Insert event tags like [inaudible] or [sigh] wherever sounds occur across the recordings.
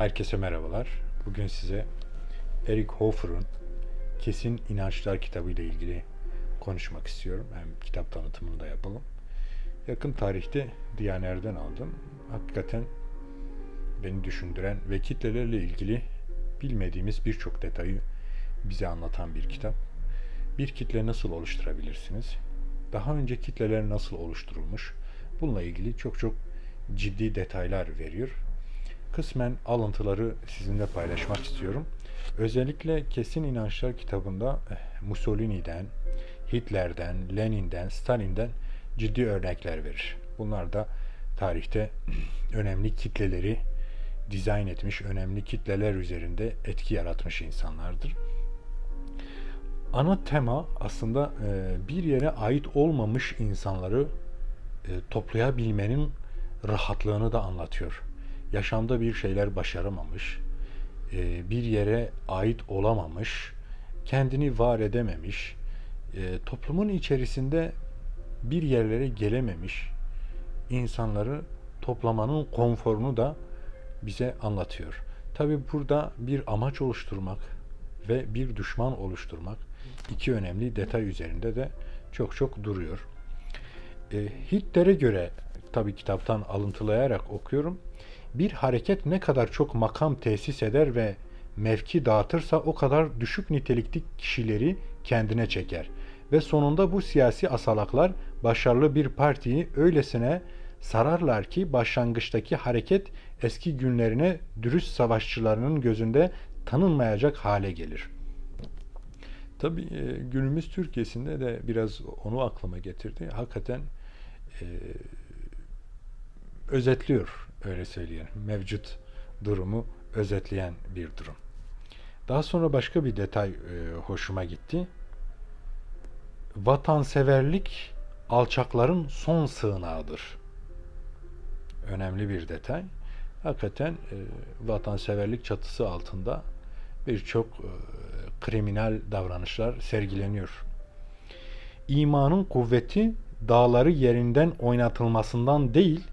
Herkese merhabalar. Bugün size Eric Hoffer'ın Kesin İnançlar kitabı ile ilgili konuşmak istiyorum. Hem kitap tanıtımını da yapalım. Yakın tarihte Diyaner'den aldım. Hakikaten beni düşündüren ve kitlelerle ilgili bilmediğimiz birçok detayı bize anlatan bir kitap. Bir kitle nasıl oluşturabilirsiniz? Daha önce kitleler nasıl oluşturulmuş? Bununla ilgili çok çok ciddi detaylar veriyor. Kısmen alıntıları sizinle paylaşmak istiyorum. Özellikle Kesin İnançlar kitabında eh, Mussolini'den, Hitler'den, Lenin'den, Stalin'den ciddi örnekler verir. Bunlar da tarihte [clears throat] önemli kitleleri dizayn etmiş, önemli kitleler üzerinde etki yaratmış insanlardır. Ana tema aslında e, bir yere ait olmamış insanları e, toplayabilmenin rahatlığını da anlatıyor. Yaşamda bir şeyler başaramamış, e, bir yere ait olamamış, kendini var edememiş, e, toplumun içerisinde bir yerlere gelememiş insanları toplamanın konforunu da bize anlatıyor. Tabi burada bir amaç oluşturmak ve bir düşman oluşturmak iki önemli detay üzerinde de çok çok duruyor. E, Hitler'e göre tabi kitaptan alıntılayarak okuyorum. Bir hareket ne kadar çok makam tesis eder ve mevki dağıtırsa o kadar düşük nitelikli kişileri kendine çeker. Ve sonunda bu siyasi asalaklar başarılı bir partiyi öylesine sararlar ki başlangıçtaki hareket eski günlerine dürüst savaşçılarının gözünde tanınmayacak hale gelir. Tabi günümüz Türkiye'sinde de biraz onu aklıma getirdi. Hakikaten e, özetliyor öyle söyleyelim. Mevcut durumu özetleyen bir durum. Daha sonra başka bir detay e, hoşuma gitti. Vatanseverlik alçakların son sığınağıdır. Önemli bir detay. Hakikaten e, vatanseverlik çatısı altında birçok e, kriminal davranışlar sergileniyor. İmanın kuvveti dağları yerinden oynatılmasından değil,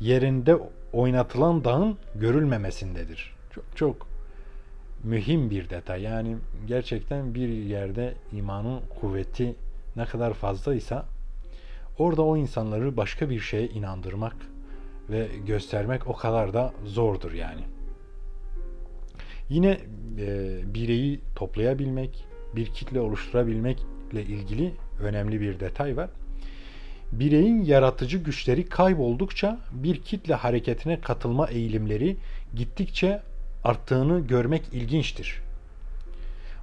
yerinde oynatılan dağın görülmemesindedir. Çok çok mühim bir detay. Yani gerçekten bir yerde imanın kuvveti ne kadar fazlaysa orada o insanları başka bir şeye inandırmak ve göstermek o kadar da zordur yani. Yine e, bireyi toplayabilmek, bir kitle oluşturabilmekle ilgili önemli bir detay var. Bireyin yaratıcı güçleri kayboldukça bir kitle hareketine katılma eğilimleri gittikçe arttığını görmek ilginçtir.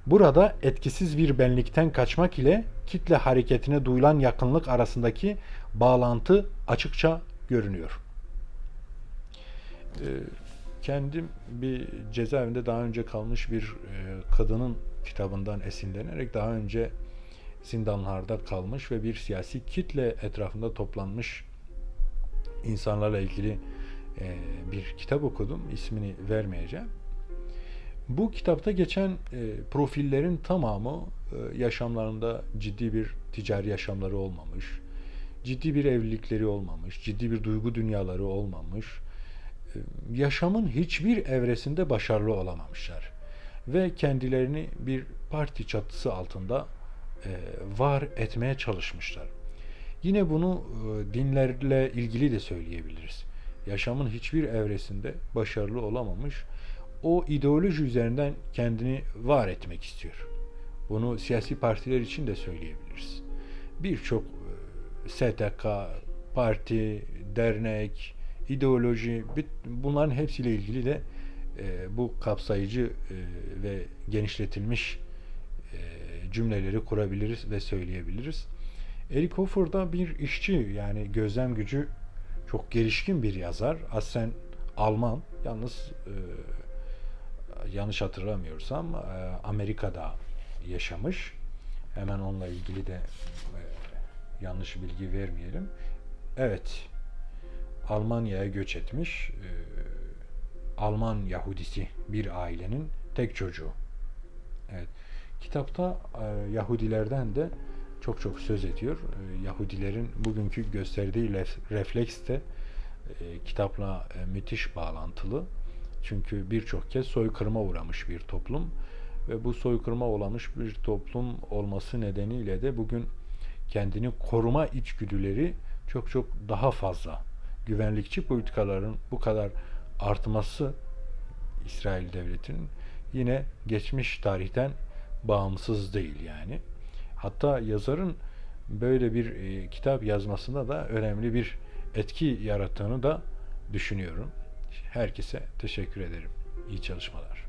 Burada etkisiz bir benlikten kaçmak ile kitle hareketine duyulan yakınlık arasındaki bağlantı açıkça görünüyor. Ee, kendim bir cezaevinde daha önce kalmış bir e, kadının kitabından esinlenerek daha önce zindanlarda kalmış ve bir siyasi kitle etrafında toplanmış insanlarla ilgili e, bir kitap okudum. İsmini vermeyeceğim. Bu kitapta geçen e, profillerin tamamı e, yaşamlarında ciddi bir ticari yaşamları olmamış, ciddi bir evlilikleri olmamış, ciddi bir duygu dünyaları olmamış, e, yaşamın hiçbir evresinde başarılı olamamışlar ve kendilerini bir parti çatısı altında var etmeye çalışmışlar. Yine bunu e, dinlerle ilgili de söyleyebiliriz. Yaşamın hiçbir evresinde başarılı olamamış, o ideoloji üzerinden kendini var etmek istiyor. Bunu siyasi partiler için de söyleyebiliriz. Birçok e, STK, parti, dernek, ideoloji bunların hepsiyle ilgili de bu kapsayıcı ve genişletilmiş cümleleri kurabiliriz ve söyleyebiliriz. Eric Hoffer da bir işçi yani gözlem gücü çok gelişkin bir yazar. Aslen Alman. Yalnız e, yanlış hatırlamıyorsam e, Amerika'da yaşamış. Hemen onunla ilgili de e, yanlış bilgi vermeyelim. Evet. Almanya'ya göç etmiş. E, Alman Yahudisi bir ailenin tek çocuğu. Evet. Kitapta e, Yahudilerden de çok çok söz ediyor. E, Yahudilerin bugünkü gösterdiği refleks de e, kitapla e, müthiş bağlantılı. Çünkü birçok kez soykırıma uğramış bir toplum ve bu soykırıma uğramış bir toplum olması nedeniyle de bugün kendini koruma içgüdüleri çok çok daha fazla. Güvenlikçi politikaların bu kadar artması İsrail devletinin yine geçmiş tarihten bağımsız değil yani. Hatta yazarın böyle bir e, kitap yazmasında da önemli bir etki yarattığını da düşünüyorum. Herkese teşekkür ederim. İyi çalışmalar.